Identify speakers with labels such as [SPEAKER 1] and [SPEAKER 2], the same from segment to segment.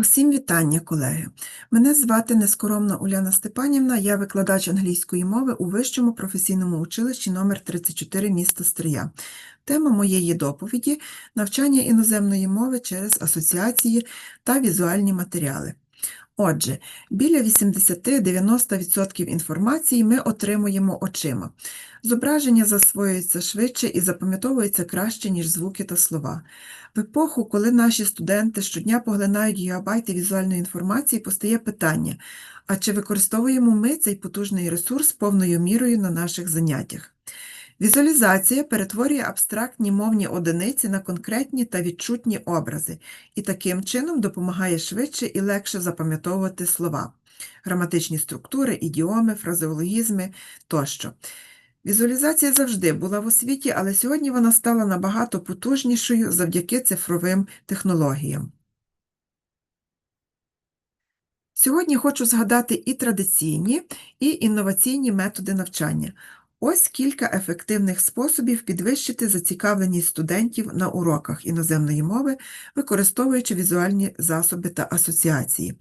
[SPEAKER 1] Усім вітання, колеги! Мене звати Нескоромна Уляна Степанівна, я викладач англійської мови у Вищому професійному училищі номер 34 міста Стрия. Тема моєї доповіді – навчання іноземної мови через асоціації та візуальні матеріали. Отже, біля 80-90% інформації ми отримуємо очима. Зображення засвоюється швидше і запам'ятовується краще, ніж звуки та слова. В епоху, коли наші студенти щодня поглинають гігабайти візуальної інформації, постає питання, а чи використовуємо ми цей потужний ресурс повною мірою на наших заняттях? Візуалізація перетворює абстрактні мовні одиниці на конкретні та відчутні образи і таким чином допомагає швидше і легше запам'ятовувати слова, граматичні структури, ідіоми, фразеологізми тощо. Візуалізація завжди була в освіті, але сьогодні вона стала набагато потужнішою завдяки цифровим технологіям. Сьогодні хочу згадати і традиційні, і інноваційні методи навчання. Ось кілька ефективних способів підвищити зацікавленість студентів на уроках іноземної мови, використовуючи візуальні засоби та асоціації.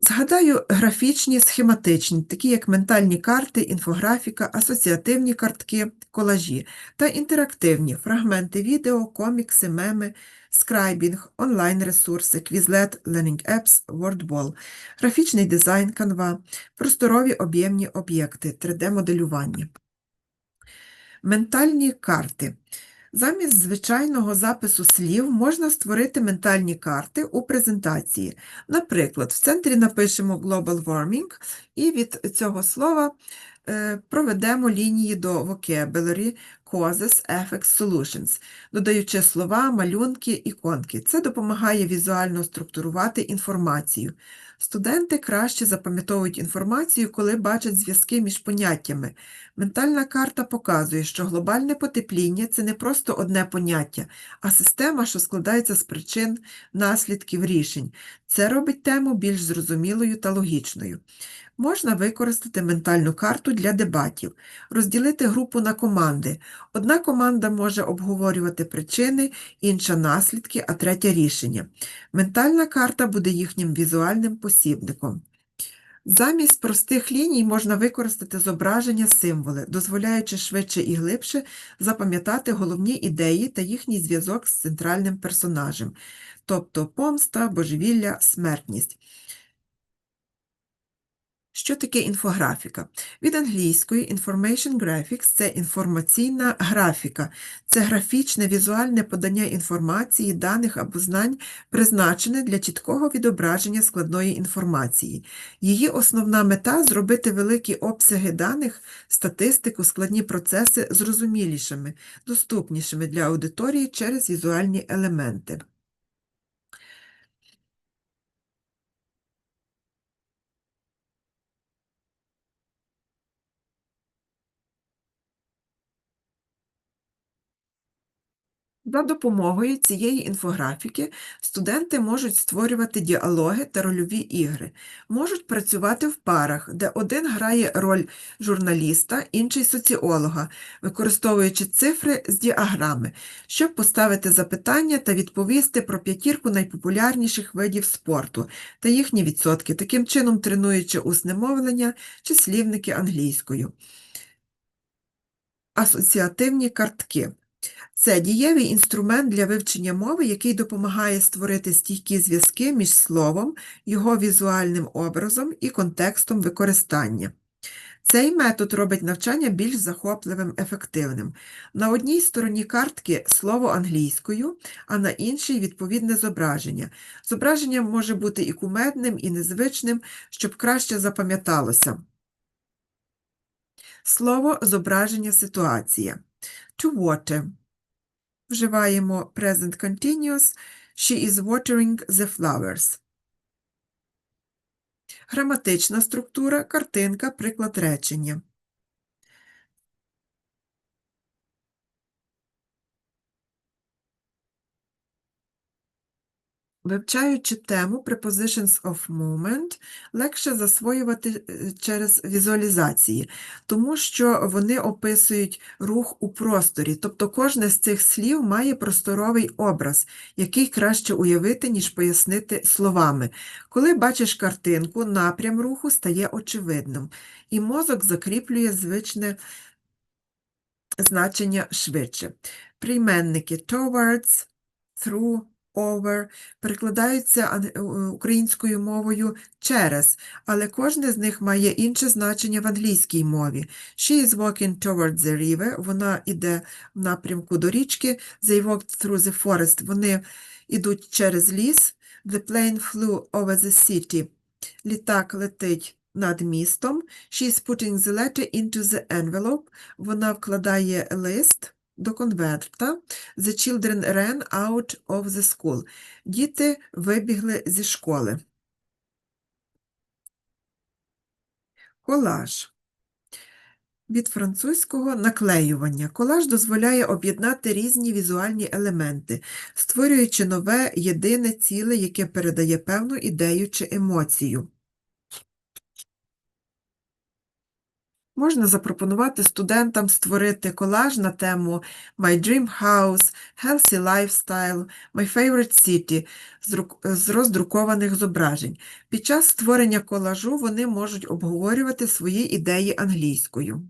[SPEAKER 1] Згадаю графічні, схематичні, такі як ментальні карти, інфографіка, асоціативні картки, колажі та інтерактивні фрагменти відео, комікси, меми, скрайбінг, онлайн-ресурси, Quizlet, Learning Apps, WordWall, графічний дизайн Canva, просторові об'ємні об'єкти, 3D-моделювання. Ментальні карти. Замість звичайного запису слів можна створити ментальні карти у презентації. Наприклад, в центрі напишемо Global Warming і від цього слова проведемо лінії до vocabulary, causes, effects, solutions, додаючи слова, малюнки, іконки. Це допомагає візуально структурувати інформацію. Студенти краще запам'ятовують інформацію, коли бачать зв'язки між поняттями. Ментальна карта показує, що глобальне потепління це не просто одне поняття, а система, що складається з причин, наслідків рішень. Це робить тему більш зрозумілою та логічною. Можна використати ментальну карту для дебатів, розділити групу на команди. Одна команда може обговорювати причини, інша наслідки, а третя рішення. Ментальна карта буде їхнім візуальним посібником. Замість простих ліній можна використати зображення символи, дозволяючи швидше і глибше запам'ятати головні ідеї та їхній зв'язок з центральним персонажем, тобто помста, божевілля, смертність. Що таке інфографіка? Від англійської Information Graphics – це інформаційна графіка, це графічне візуальне подання інформації, даних або знань, призначене для чіткого відображення складної інформації. Її основна мета зробити великі обсяги даних, статистику, складні процеси зрозумілішими, доступнішими для аудиторії через візуальні елементи. За допомогою цієї інфографіки студенти можуть створювати діалоги та рольові ігри, можуть працювати в парах, де один грає роль журналіста, інший соціолога, використовуючи цифри з діаграми, щоб поставити запитання та відповісти про п'ятірку найпопулярніших видів спорту та їхні відсотки, таким чином тренуючи усне мовлення чи слівники англійською. Асоціативні картки. Це дієвий інструмент для вивчення мови, який допомагає створити стійкі зв'язки між словом, його візуальним образом і контекстом використання. Цей метод робить навчання більш захопливим, ефективним. На одній стороні картки слово англійською, а на іншій відповідне зображення. Зображення може бути і кумедним, і незвичним, щоб краще запам'яталося. Слово зображення ситуація. To water вживаємо present continuous She is watering the flowers. Граматична структура, картинка, приклад речення. Вивчаючи тему Prepositions of Movement, легше засвоювати е, через візуалізації, тому що вони описують рух у просторі, тобто кожне з цих слів має просторовий образ, який краще уявити, ніж пояснити словами. Коли бачиш картинку, напрям руху стає очевидним, і мозок закріплює звичне значення швидше. Прийменники towards, through, over перекладаються е, українською мовою через, але кожне з них має інше значення в англійській мові. She is walking towards the river, вона йде в напрямку до річки. They walked through the forest, вони йдуть через ліс. The plane flew over the city. Літак летить над містом. She is putting the letter into the envelope. Вона вкладає лист до конверта. The children ran out of the school. Діти вибігли зі школи. Колаж. Від французького наклеювання. Колаж дозволяє об'єднати різні візуальні елементи, створюючи нове єдине ціле, яке передає певну ідею чи емоцію. Можна запропонувати студентам створити колаж на тему My Dream House, Healthy Lifestyle, My Favorite City з роздрукованих зображень. Під час створення колажу вони можуть обговорювати свої ідеї англійською.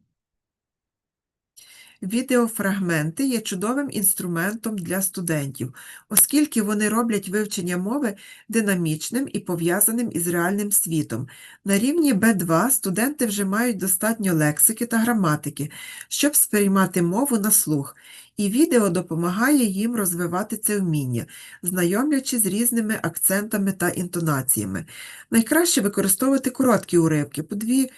[SPEAKER 1] Відеофрагменти є чудовим інструментом для студентів, оскільки вони роблять вивчення мови динамічним і пов'язаним із реальним світом. На рівні B2 студенти вже мають достатньо лексики та граматики, щоб сприймати мову на слух, і відео допомагає їм розвивати це вміння, знайомлячи з різними акцентами та інтонаціями. Найкраще використовувати короткі уривки по 2-5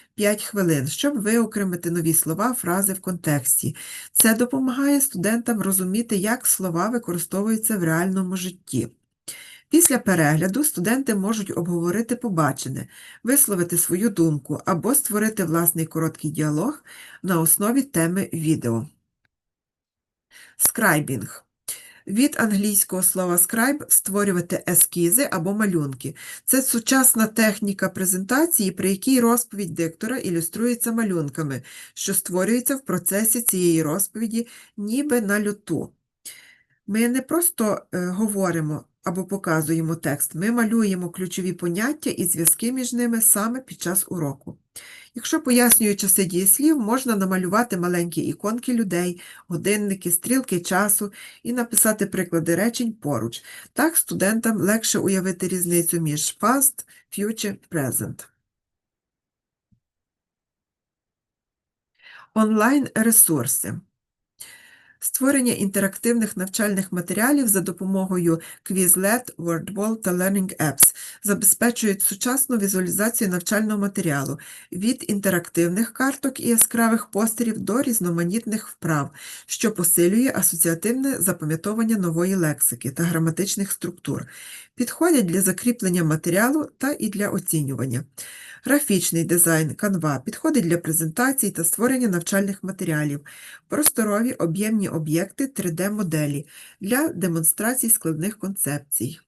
[SPEAKER 1] хвилин, щоб виокремити нові слова, фрази в контексті. Це допомагає студентам розуміти, як слова використовуються в реальному житті. Після перегляду студенти можуть обговорити побачене, висловити свою думку або створити власний короткий діалог на основі теми відео. Скрайбінг. Від англійського слова scribe – створювати ескізи або малюнки. Це сучасна техніка презентації, при якій розповідь диктора ілюструється малюнками, що створюється в процесі цієї розповіді ніби на люту. Ми не просто е, говоримо або показуємо текст, ми малюємо ключові поняття і зв'язки між ними саме під час уроку. Якщо пояснюю часи дієслів, можна намалювати маленькі іконки людей, годинники, стрілки часу і написати приклади речень поруч. Так студентам легше уявити різницю між past, future, present. Онлайн-ресурси. Створення інтерактивних навчальних матеріалів за допомогою Quizlet, WordWall та Learning Apps забезпечують сучасну візуалізацію навчального матеріалу від інтерактивних карток і яскравих постерів до різноманітних вправ, що посилює асоціативне запам'ятовування нової лексики та граматичних структур, підходять для закріплення матеріалу та і для оцінювання. Графічний дизайн Canva підходить для презентацій та створення навчальних матеріалів, просторові об'ємні об'єкти 3D-моделі для демонстрацій складних концепцій.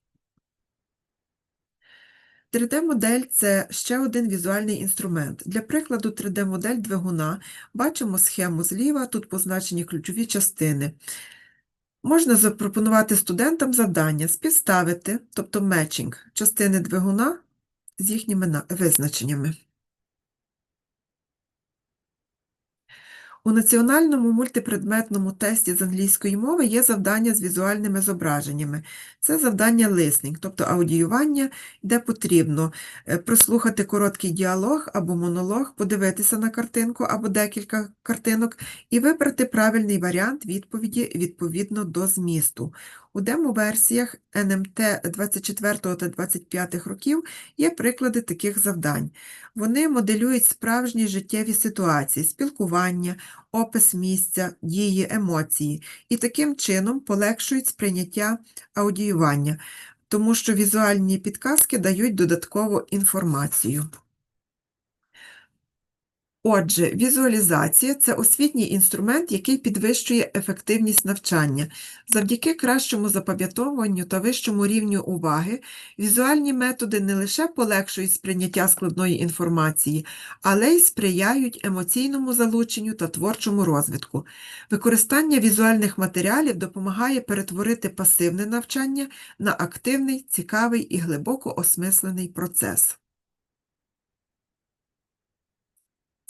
[SPEAKER 1] 3D-модель – це ще один візуальний інструмент. Для прикладу 3D-модель двигуна бачимо схему зліва, тут позначені ключові частини. Можна запропонувати студентам завдання співставити, тобто мечінг, частини двигуна з їхніми визначеннями. У національному мультипредметному тесті з англійської мови є завдання з візуальними зображеннями. Це завдання listening, тобто аудіювання, де потрібно е, прослухати короткий діалог або монолог, подивитися на картинку або декілька картинок і вибрати правильний варіант відповіді відповідно до змісту. У демо-версіях НМТ 24 та 25 років є приклади таких завдань. Вони моделюють справжні життєві ситуації, спілкування, опис місця, дії, емоції і таким чином полегшують сприйняття аудіювання, тому що візуальні підказки дають додаткову інформацію. Отже, візуалізація це освітній інструмент, який підвищує ефективність навчання. Завдяки кращому запам'ятовуванню та вищому рівню уваги, візуальні методи не лише полегшують сприйняття складної інформації, але й сприяють емоційному залученню та творчому розвитку. Використання візуальних матеріалів допомагає перетворити пасивне навчання на активний, цікавий і глибоко осмислений процес.